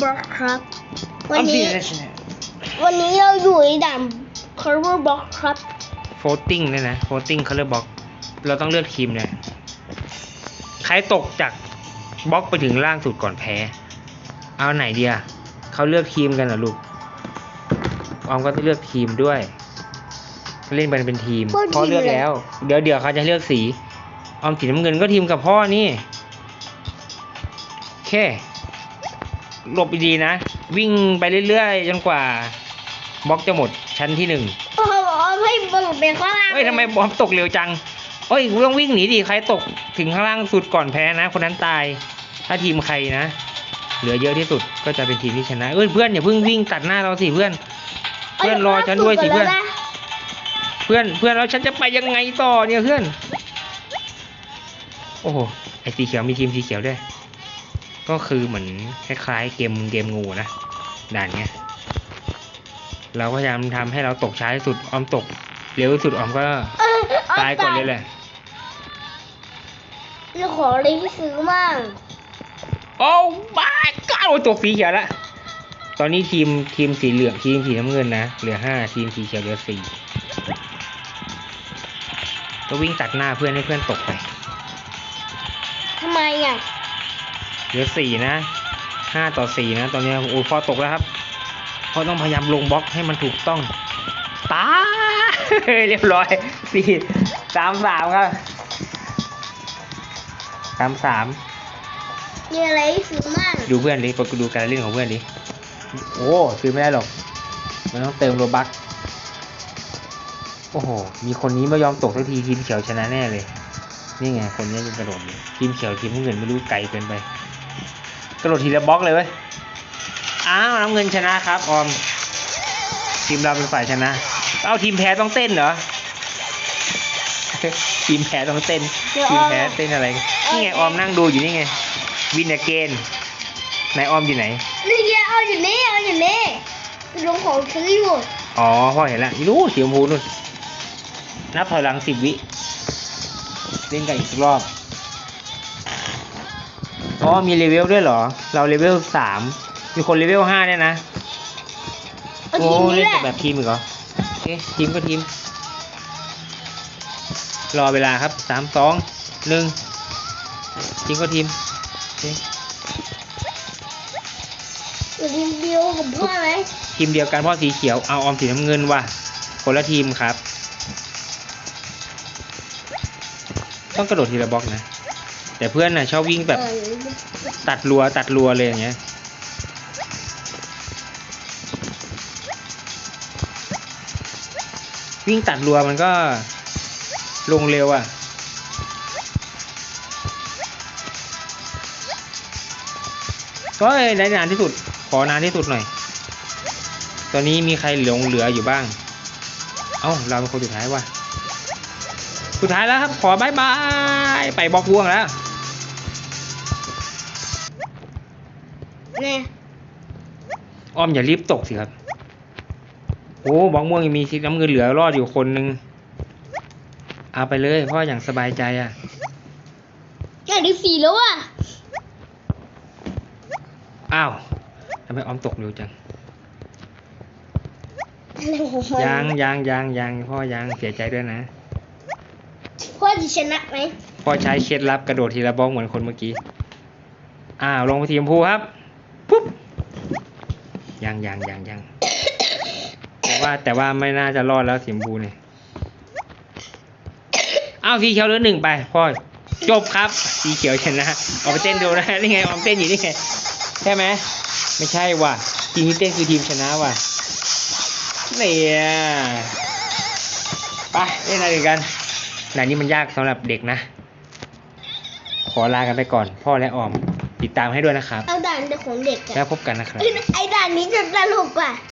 บล็อกครับอวัอนมสินี้นนะชนะวันนี้เราอยู่ในด่านคาร์บอนบล็อกครับ โฟติ้งเนี่ยนะโฟติ้งเขาเลือกบล็อก เราต้องเลือกทีมเนี่ยใครตกจากบล็อกไปถึงล่างสุดก่อนแพ้ เอาไหนเดียเขาเลือกทีมกันเหรอลูกออมก็ต้องเลือกทีมด้วยเล่นกันเป็นทีมเลือกทีมพ่อเลือกเลย แล้ว เดี๋ยวเดี๋ยวเขาจะเลือกสีออมสีน้ำเงินก็ทีมกับพ่อนี่โอเค หลบดีๆนะ วิ่งไปเรื่อยๆ จนกว่าบล็อกจะหมดชั้นที่หนึ่งโอ้โหให้บอลไปข้างล่างเฮ้ยทำไมบอมตกเร็วจังเฮ้ยกูต้องวิ่งหนีดิใครตกถึงข้างล่างสุดก่อนแพ้นะ คนนั้นตาย ถ้าทีมใครนะ เหลือเยอะที่สุดก็จะเป็นทีมที่ชนะเอ้ยเพื่อนอย่าเพิ่งวิ่งตัดหน้าเราสิเพื่อน เพื่อนรอฉันด้วยสิเพื่อน เพื่อนเพื่อนแล้วฉันจะไปยังไงต่อเนี่ยเพื่อน โอ้โหไอสีเขียวมีทีมสีเขียวด้วย ก็คือเหมือนคล้ายๆเกมเกมงูนะด่านเนี้ยเราพยายามทำให้เราตกช้าที่สุดออมตกเร็วที่สุดออมก็เออตายก่อนเลยแหละเราขออะไรที่ซื้อมั่งโอ้บ้าก้าวตกสีเขียวละตอนนี้ทีมทีมสีเหลืองทีมสีน้ำเงินนะเหลือห้าทีมสีเขียวเหลือสี่ก็วิ่งตัดหน้าเพื่อนให้เพื่อนตกไปทำไมอะ เหลือสี่นะห้าต่อสี่นะตอนนี้โอ้ยพอตกแล้วครับพอต้องพยายามลงบล็อกให้มันถูกต้องตายเรียบร้อยสี่สามสามครับสามสามมีอะไรที่ซื้อมั่งดูเพื่อนดิไปดูการเล่นของเพื่อนดิโอ้ซื้อไม่ได้หรอก มันต้องเติมโลบักโอ้โห มีคนนี้ไม่ยอมตกสักทีทีมเขียวชนะแน่เลย นี่ไงคนนี้ยังกระโดดอยู่ทีมเขียวทีมน้ำเงินไม่รู้ไกลเกินไป กระโดดทีละบล็อกเลยเว้ย อ้าวน้ำเงินชนะครับออม ทีมเราเป็นฝ่ายชนะ เอาทีมแพ้ต้องเต้นเหรอ ทีมแพ้ต้องเต้นทีมแพ้เต้นอะไร นี่ไงออมนั่งดูอยู่นี่ไง วินเกนนายออมอยู่ไหน นี่ไงเอาอยู่นี่เอาอยู่นี่ลงของซื้ออยู่อ๋อพ่อเห็นแล้วนู่นสีชมพูนู่น นับถอยหลังสิบวิ เล่นกันอีกสักรอบ อ๋อมีเลเวลด้วยเหรอ เราเลเวลสามมีคนเลเวลห้าเนี่ยนะ เอาโอ้ทีนี้เล่นแหละแต่แบบทีมอีกเหรอเอ๊ะทีมก็ทีม รอเวลาครับสามสองหนึ่งทีมก็ทีมโอเคอยู่ทีมเดียวกับพ่อไหมทีมเดียวกันพ่อสีเขียวเอาออมสีน้ำเงินว่ะคนละทีมครับ ต้องกระโดดทีละบล็อกนะ แต่เพื่อนน่ะชอบวิ่งแบบเออตัดรัวตัดรัวเลยอย่างเงี้ยวิ่งตัดรัวมันก็ลงเร็วอะ่ะ ก็ได้นานที่สุด ขอนานที่สุดหน่อย ตอนนี้มีใครหลงเหลืออยู่บ้าง เอ้า เราเป็นคนสุดท้ายว่ะ สุดท้ายแล้วครับ ขอบายบาย ไปบล็อกพ่วงแล้ว นี่ยอ้อมอย่ารีบตกสิครับโอ้บล็อกม่วงยังมีสีน้ำเงินเหลือรอดอยู่คนหนึ่งเอาไปเลยพ่ออย่างสบายใจอะอย่างที่สี่แล้วอะอ้าวทำไมอ้อมตกเร็วจังอะไรของมันยังยังยังยังพ่อยังเสียใจด้วยนะ พ่อจะชนะไหมพ่อใช้เคล็ดลับกระโดดทีละบล็อกเหมือนคนเมื่อกี้อ้าวลงไปทีมพูครับปุ๊บ ยังยังยังยังแต่ว่าแต่ว่าไม่น่าจะรอดแล้วสีชมพูเนี่ยอ้าสีเขียวเหลือหนึ่งไปพ่อจบครับ สีเขียวชนะเอาไปเต้นดูนะนี่ไงออมเต้นอยู่นี่ไงใช่ไหมไม่ใช่ว่ะทีมที่เต้นคือทีมชนะว่ะเนี่ยไปเล่นอะไรกันด่านนี้มันยากสำหรับเด็กนะ ขอลากันไปก่อน พ่อและออม ติดตามให้ด้วยนะครับ เอาด่านของเด็กอะแล้วพบกันนะครับ ไอ้ด่านนี้จะตลกกว่า